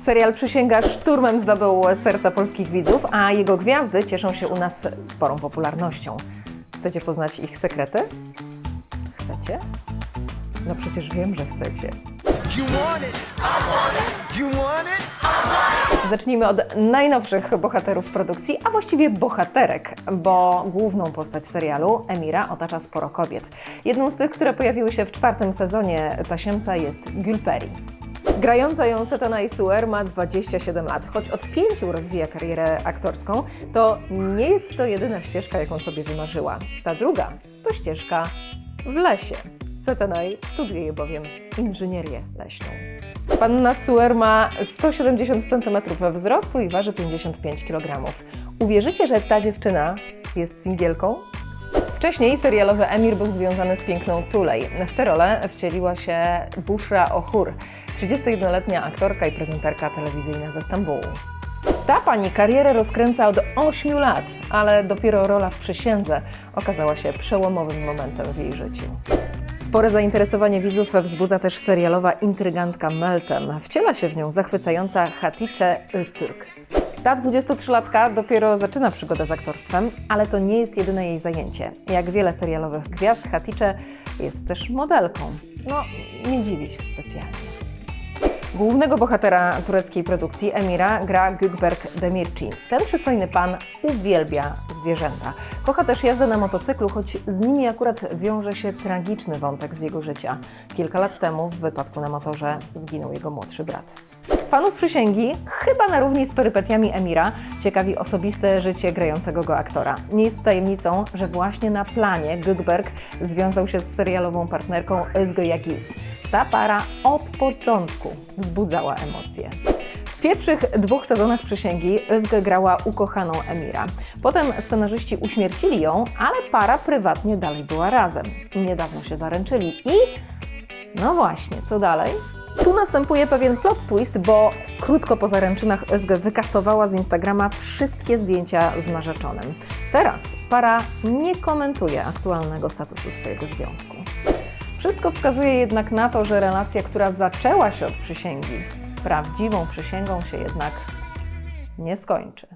Serial Przysięga szturmem zdobył serca polskich widzów, a jego gwiazdy cieszą się u nas sporą popularnością. Chcecie poznać ich sekrety? Chcecie? No przecież wiem, że chcecie. Zacznijmy od najnowszych bohaterów produkcji, a właściwie bohaterek, bo główną postać serialu, Emira, otacza sporo kobiet. Jedną z tych, które pojawiły się w czwartym sezonie Tasiemca jest Gülperi. Grająca ją Setana Isuer ma 27 lat. Choć od pięciu rozwija karierę aktorską, to nie jest to jedyna ścieżka, jaką sobie wymarzyła. Ta druga to ścieżka w lesie. Setanaj studiuje bowiem inżynierię leśną. Panna Suer ma 170 cm wzrostu i waży 55 kg. Uwierzycie, że ta dziewczyna jest singielką? Wcześniej serialowy Emir był związany z piękną Tulej. W tę rolę wcieliła się Bushra Ohur, 31-letnia aktorka i prezenterka telewizyjna ze Stambułu. Ta pani karierę rozkręca od 8 lat, ale dopiero rola w przysiędze okazała się przełomowym momentem w jej życiu. Spore zainteresowanie widzów wzbudza też serialowa intrygantka Meltem. Wciela się w nią zachwycająca Hatice Öztürk. Ta 23-latka dopiero zaczyna przygodę z aktorstwem, ale to nie jest jedyne jej zajęcie. Jak wiele serialowych gwiazd, Hatice jest też modelką. No, nie dziwi się specjalnie. Głównego bohatera tureckiej produkcji Emira gra Gökberk Demirci. Ten przystojny pan uwielbia zwierzęta. Kocha też jazdę na motocyklu, choć z nimi akurat wiąże się tragiczny wątek z jego życia. Kilka lat temu w wypadku na motorze zginął jego młodszy brat. Fanów przysięgi, chyba na równi z perypetiami Emira, ciekawi osobiste życie grającego go aktora. Nie jest tajemnicą, że właśnie na planie Gökberk związał się z serialową partnerką Özge Yagiz. Ta para od początku wzbudzała emocje. W pierwszych dwóch sezonach Przysięgi Özge grała ukochaną Emira. Potem scenarzyści uśmiercili ją, ale para prywatnie dalej była razem. Niedawno się zaręczyli i... No właśnie, co dalej? Tu następuje pewien plot twist, bo krótko po zaręczynach Özge wykasowała z Instagrama wszystkie zdjęcia z narzeczonym. Teraz para nie komentuje aktualnego statusu swojego związku. Wszystko wskazuje jednak na to, że relacja, która zaczęła się od przysięgi, prawdziwą przysięgą się jednak nie skończy.